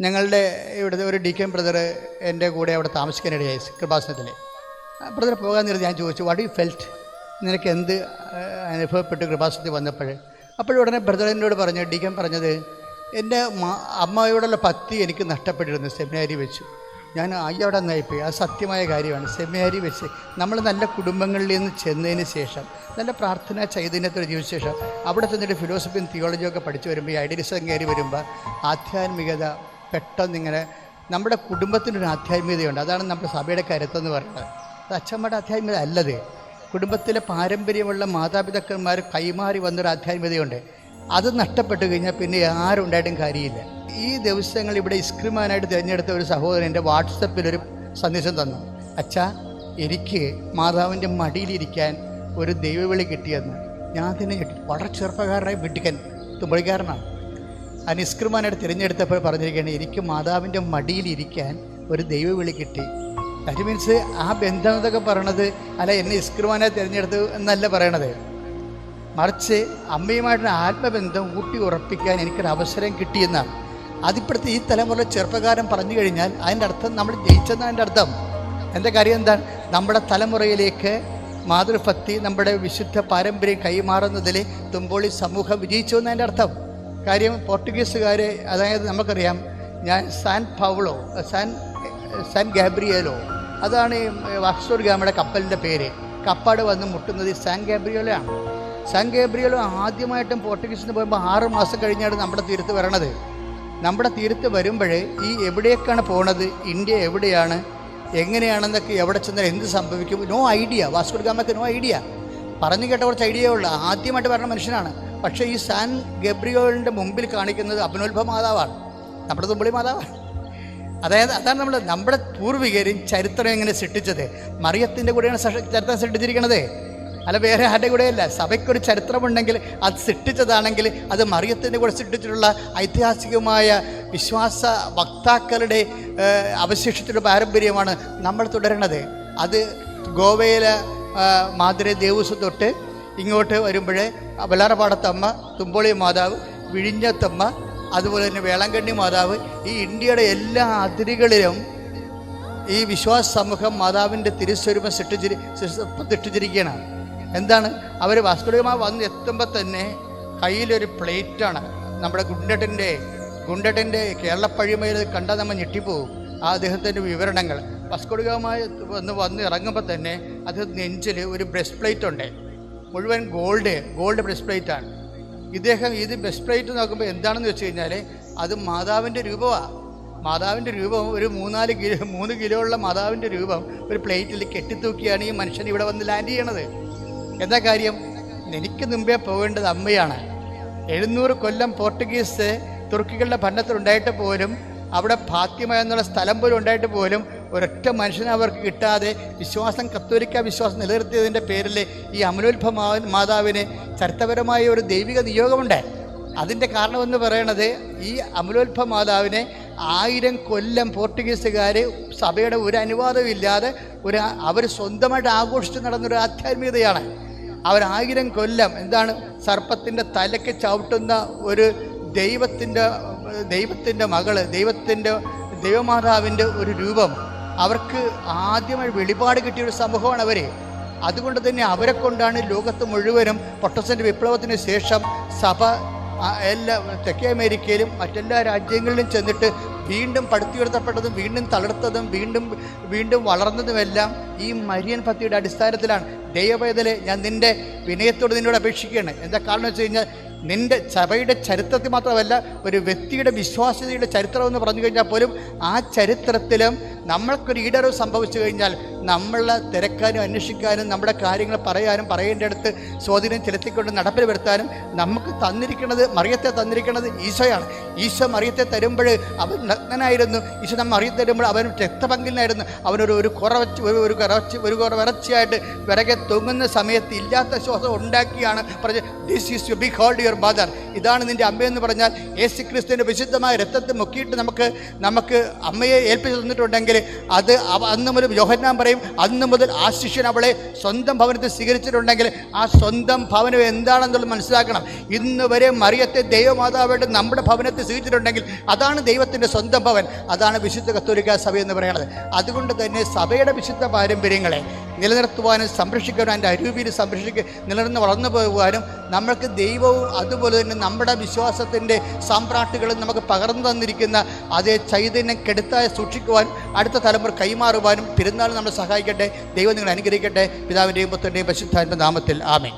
ഞങ്ങളുടെ ഇവിടുത്തെ ഒരു ഡി കെ ബ്രദർ എന്റെ കൂടെ അവിടെ താമസിക്കാനിടയായി കൃപാസനത്തിൽ ബ്രദർ പോകാൻ നേരത്തെ ഞാൻ ചോദിച്ചു വാട്ട് യു ഫെൽറ്റ് നിനക്ക് എന്ത് അനുഭവപ്പെട്ടു കൃപാസനത്തിൽ വന്നപ്പോൾ? അപ്പോഴുടനെ ബ്രദറിനോട് പറഞ്ഞു ഡി കെ പറഞ്ഞത് എന്റെ അമ്മയോടുള്ള പത്തി എനിക്ക് നഷ്ടപ്പെട്ടിരുന്നു സെമിനാരി വെച്ചു. ഞാൻ അയ്യവിടെ നയിപ്പോയി അത് സത്യമായ കാര്യമാണ്. സെമിനാരി വെച്ച് നമ്മൾ നല്ല കുടുംബങ്ങളിൽ നിന്ന് ചെന്നതിന് ശേഷം നല്ല പ്രാർത്ഥന ചൈതന്യത്തോടെ ജീവിച്ച ശേഷം അവിടെ ചെന്നിട്ട് ഫിലോസഫിയും തിയോളജിയും ഒക്കെ പഠിച്ചു വരുമ്പോൾ ഈ ഐഡിയലിസം കയറി വരുമ്പോൾ ആധ്യാത്മികത പെട്ടെന്നിങ്ങനെ നമ്മുടെ കുടുംബത്തിനൊരു ആധ്യാത്മികതയുണ്ട്. അതാണ് നമ്മുടെ സഭയുടെ കരുത്തെന്ന് പറയുന്നത്. അത് അച്ഛമ്മയുടെ ആധ്യാത്മികത അല്ലത്. കുടുംബത്തിലെ പാരമ്പര്യമുള്ള മാതാപിതാക്കന്മാർ കൈമാറി വന്നൊരു ആധ്യാത്മികതയുണ്ട്. അത് നഷ്ടപ്പെട്ടു കഴിഞ്ഞാൽ പിന്നെ ആരുണ്ടായിട്ടും കാര്യമില്ല. ഈ ദിവസങ്ങൾ ഇവിടെ ഇസ്ക്രിമാനായിട്ട് തിരഞ്ഞെടുത്ത ഒരു സഹോദരൻ എന്റെ വാട്സപ്പിലൊരു സന്ദേശം തന്നു. അച്ഛാ എനിക്ക് മാതാവിന്റെ മടിയിലിരിക്കാൻ ഒരു ദൈവവിളി കിട്ടിയെന്ന്. ഞാൻ തന്നെ വളരെ ചെറുപ്പക്കാരനായി മിടുക്കൻ തുമ്പളിക്കാരനാണ്. ആ നിസ്കൃമാനായിട്ട് തിരഞ്ഞെടുത്തപ്പോൾ പറഞ്ഞിരിക്കുകയാണ് എനിക്ക് മാതാവിന്റെ മടിയിലിരിക്കാൻ ഒരു ദൈവവിളി കിട്ടി. ദാറ്റ് മീൻസ് ആ ബന്ധം എന്നൊക്കെ പറയണത് അല്ല എന്നെ ഇസ്ക്രുമാനെ തിരഞ്ഞെടുത്തു എന്നല്ല പറയണത്. മറിച്ച് അമ്മയുമായിട്ടുള്ള ആത്മബന്ധം ഊട്ടി ഉറപ്പിക്കാൻ എനിക്കൊരു അവസരം കിട്ടിയെന്നാണ് അതിപ്പോഴത്തെ ഈ തലമുറ ചെറുപ്പക്കാരൻ പറഞ്ഞു കഴിഞ്ഞാൽ അതിന്റെ അർത്ഥം നമ്മൾ ജയിച്ചെന്നാണ് എന്റെ അർത്ഥം. എന്റെ കാര്യം എന്താണ്? നമ്മുടെ തലമുറയിലേക്ക് മാതൃഭക്തി നമ്മുടെ വിശുദ്ധ പാരമ്പര്യം കൈമാറുന്നതിൽ തുമ്പോളി സമൂഹം വിജയിച്ചു എന്നതിന്റെ അർത്ഥം. കാര്യം പോർട്ടുഗീസുകാർ അതായത് നമുക്കറിയാം ഞാൻ San Paulo San San Gabriel അതാണ് ഈ വാക്സൂർ ഗാമയുടെ കപ്പലിന്റെ പേര്. കപ്പാട് വന്ന് മുട്ടുന്നത് ഈ സാൻ ഗാബ്രിയോലാണ് സാൻ ഗാബ്രിയേലോ ആദ്യമായിട്ടും പോർട്ടുഗീസിന് പോകുമ്പോൾ ആറ് മാസം കഴിഞ്ഞാണ് നമ്മുടെ തീരത്ത് വരണത്. നമ്മുടെ തീരത്ത് വരുമ്പോൾ ഈ എവിടേക്കാണ് പോണത് ഇന്ത്യ എവിടെയാണ് എങ്ങനെയാണെന്നൊക്കെ എവിടെ ചെന്നാൽ എന്ത് സംഭവിക്കും നോ ഐഡിയ. വാസ്കോഡ് ഗാമയ്ക്ക് നോ ഐഡിയ. പറഞ്ഞു കേട്ട കുറച്ച് ഐഡിയ ഉള്ളു. ആദ്യമായിട്ട് വരണ മനുഷ്യനാണ്. പക്ഷേ ഈ സാൻ ഗബ്രിയോളിന്റെ മുമ്പിൽ കാണിക്കുന്നത് അപനോത്ഭ മാതാവാണ്. നമ്മുടെ തുമ്പളി മാതാവാണ്. അതായത് അതാണ് നമ്മൾ നമ്മുടെ പൂർവികരും ചരിത്രം എങ്ങനെ സൃഷ്ടിച്ചത്? മറിയത്തിന്റെ കൂടെയാണ് ചരിത്രം സൃഷ്ടിച്ചിരിക്കുന്നത് അല്ല വേറെ ആരുടെ കൂടെയല്ല. സഭയ്ക്കൊരു ചരിത്രമുണ്ടെങ്കിൽ അത് സൃഷ്ടിച്ചതാണെങ്കിൽ അത് മറിയത്തിന്റെ കൂടെ സൃഷ്ടിച്ചിട്ടുള്ള ഐതിഹാസികമായ വിശ്വാസ വക്താക്കളുടെ അവശേഷിച്ചൊരു പാരമ്പര്യമാണ് നമ്മൾ തുടരണത്. അത് ഗോവയിലെ മാതിരി ദേവസ്വം തൊട്ട് ഇങ്ങോട്ട് വരുമ്പോഴേ വല്ലാറപാടത്തമ്മ തുമ്പോളി മാതാവ് വിഴിഞ്ഞത്തമ്മ അതുപോലെ തന്നെ വേളാങ്കണ്ണി മാതാവ് ഈ ഇന്ത്യയുടെ എല്ലാ അതിരുകളിലും ഈ വിശ്വാസ സമൂഹം മാതാവിന്റെ തിരുസ്വരൂപം സൃഷ്ടിച്ചിരി സൃഷ്ടിച്ചിരിക്കുകയാണ് എന്താണ്? അവർ വാസ്തുവികമായി വന്ന് എത്തുമ്പോൾ തന്നെ കയ്യിലൊരു പ്ലേറ്റാണ്. നമ്മുടെ ഗുണ്ടട്ടിന്റെ ഗുണ്ടട്ടിന്റെ കേരളപ്പഴിമയിൽ കണ്ടാൽ നമ്മൾ ഞെട്ടിപ്പോവും. ആ അദ്ദേഹത്തിന്റെ വിവരണങ്ങൾ. വസ്കുടികമായി വന്ന് വന്ന് ഇറങ്ങുമ്പോൾ തന്നെ അദ്ദേഹം നെഞ്ചിൽ ഒരു ബ്രസ്റ്റ് പ്ലേറ്റ് ഉണ്ട്. മുഴുവൻ ഗോൾഡ് ഗോൾഡ് ബ്രസ്റ്റ് ആണ്. ഇദ്ദേഹം ഇത് ബ്രസ്റ്റ് പ്ലേറ്റ് നോക്കുമ്പോൾ എന്താണെന്ന് വെച്ച് കഴിഞ്ഞാൽ അത് മാതാവിന്റെ രൂപമാണ് മാതാവിന്റെ രൂപം ഒരു മൂന്നാൽ കിലോ മൂന്ന് കിലോ ഉള്ള മാതാവിന്റെ രൂപം ഒരു പ്ലേറ്റിൽ കെട്ടിത്തൂക്കിയാണ് ഈ മനുഷ്യൻ ഇവിടെ വന്ന് ലാൻഡ് ചെയ്യണത്. എന്താ കാര്യം? എനിക്ക് മുമ്പേ പോകേണ്ടത് അമ്മയാണ്. എഴുന്നൂറ് കൊല്ലം പോർട്ടുഗീസ് തുർക്കികളുടെ ഭരണത്തിലുണ്ടായിട്ട് പോലും അവിടെ ഫാത്തിമ എന്നുള്ള സ്ഥലം പോലും ഉണ്ടായിട്ട് പോലും ഒരൊറ്റ മനുഷ്യനെ അവർക്ക് കിട്ടാതെ വിശ്വാസം കത്തോലിക്ക വിശ്വാസം നിലനിർത്തിയതിന്റെ പേരിൽ ഈ അമലോത്ഭ മാ- മാതാവിന് ചരിത്രപരമായ ഒരു ദൈവിക നിയോഗമുണ്ട്. അതിന്റെ കാരണമെന്ന് പറയണത് ഈ അമലോത്ഭ മാതാവിനെ ആയിരം കൊല്ലം പോർട്ടുഗീസുകാർ സഭയുടെ ഒരു അനുവാദവും ഇല്ലാതെ ഒരു അവർ സ്വന്തമായിട്ട് ആഘോഷിച്ച് നടന്നൊരു ആധ്യാത്മികതയാണ്. അവരായിരം കൊല്ലം എന്താണ് സർപ്പത്തിന്റെ തലയ്ക്ക് ചവിട്ടുന്ന ഒരു ദൈവത്തിന്റെ ദൈവത്തിന്റെ മകൾ ദൈവത്തിന്റെ ദൈവമാതാവിന്റെ ഒരു രൂപം അവർക്ക് ആദ്യമായി വെളിപാട് കിട്ടിയ ഒരു സമൂഹമാണ് അവർ അതുകൊണ്ട് തന്നെ അവരെ കൊണ്ടാണ് ലോകത്ത് മുഴുവനും പ്രൊട്ടസ്റ്റന്റ് വിപ്ലവത്തിന് ശേഷം സഭ എല്ലാ തെക്കേ അമേരിക്കയിലും മറ്റെല്ലാ രാജ്യങ്ങളിലും ചെന്നിട്ട് വീണ്ടും പടുത്തുയർത്തപ്പെട്ടതും വീണ്ടും തളർത്തതും വീണ്ടും വീണ്ടും വളർന്നതുമെല്ലാം ഈ മരിയൻ ഭക്തിയുടെ അടിസ്ഥാനത്തിലാണ്. ദൈവവേദലെ ഞാൻ നിന്റെ വിനയത്തോട് നിന്നോട് അപേക്ഷിക്കുകയാണ്. എന്താ കാരണം വെച്ച് കഴിഞ്ഞാൽ നിന്റെ സഭയുടെ ചരിത്രത്തിൽ മാത്രമല്ല ഒരു വ്യക്തിയുടെ വിശ്വാസ്യതയുടെ ചരിത്രം എന്ന് പറഞ്ഞു കഴിഞ്ഞാൽ പോലും ആ ചരിത്രത്തിലും നമ്മൾക്കൊരു ഈടറിവ് സംഭവിച്ചു കഴിഞ്ഞാൽ നമ്മൾ തിരക്കാനും അന്വേഷിക്കാനും നമ്മുടെ കാര്യങ്ങൾ പറയാനും പറയേണ്ടടുത്ത് സ്വാധീനം ചെലുത്തിക്കൊണ്ട് നടപ്പിൽ വരുത്താനും നമുക്ക് തന്നിരിക്കുന്നത് മറിയത്തെ തന്നിരിക്കുന്നത് ഈശോയാണ്. ഈശോ മറിയത്തെ തരുമ്പോൾ അവൻ നഗ്നനായിരുന്നു. ഈശോ നമ്മൾ മറിയത്തെ തരുമ്പോൾ അവൻ രക്തപങ്കിലായിരുന്നു അവനൊരു ഒരു കുറവച്ച് ഒരു ഒരു കുറച്ച് ഒരു കുറവിറച്ചിയായിട്ട് വിറകെ തൊങ്ങുന്ന സമയത്ത് ഇല്ലാത്ത ശ്വാസം ഉണ്ടാക്കിയാണ് പറഞ്ഞ് this is you behold your mother ഇതാണ് നിന്റെ അമ്മയെന്ന് പറഞ്ഞാൽ യേശു ക്രിസ്തുവിന്റെ വിശുദ്ധമായ രക്തത്തെ മുക്കിയിട്ട് നമുക്ക് നമുക്ക് അമ്മയെ ഏൽപ്പിച്ചു തന്നിട്ടുണ്ടെങ്കിൽ അത് അന്ന് മുതൽ യോഹന്നാൻ പറയും അന്ന് മുതൽ ആ ശിഷ്യൻ അവളെ സ്വന്തം ഭവനത്തിൽ സ്വീകരിച്ചിട്ടുണ്ടെങ്കിൽ ആ സ്വന്തം ഭവനം എന്താണെന്നുള്ളത് മനസ്സിലാക്കണം. ഇന്ന് വരെ മറിയത്തെ ദൈവമാതാവായിട്ട് നമ്മുടെ ഭവനത്തിൽ സ്വീകരിച്ചിട്ടുണ്ടെങ്കിൽ അതാണ് ദൈവത്തിന്റെ സ്വന്തം ഭവൻ. അതാണ് വിശുദ്ധ കത്തോലിക്ക സഭ എന്ന് പറയുന്നത്. അതുകൊണ്ട് തന്നെ സഭയുടെ വിശുദ്ധ പാരമ്പര്യങ്ങളെ നിലനിർത്തുവാനും സംരക്ഷിക്കുവാനും അതിന്റെ അരൂപിയിൽ സംരക്ഷിക്കുക നിലനിർന്ന് വളർന്നു പോകുവാനും നമ്മൾക്ക് ദൈവവും അതുപോലെ തന്നെ നമ്മുടെ വിശ്വാസത്തിന്റെ സാമ്പ്രാട്ടുകളും നമുക്ക് പകർന്നു തന്നിരിക്കുന്ന അതേ ചൈതന്യം കെടുത്തായി സൂക്ഷിക്കുവാൻ അടുത്ത തലമുറ കൈമാറുവാനും പെരുന്നാൾ നമ്മളെ സഹായിക്കട്ടെ ദൈവം നിങ്ങളെ അനുഗ്രഹിക്കട്ടെ. പിതാവിന്റെയും പുത്രന്റെയും പശുദ്ധാന്റെ നാമത്തിൽ ആമേ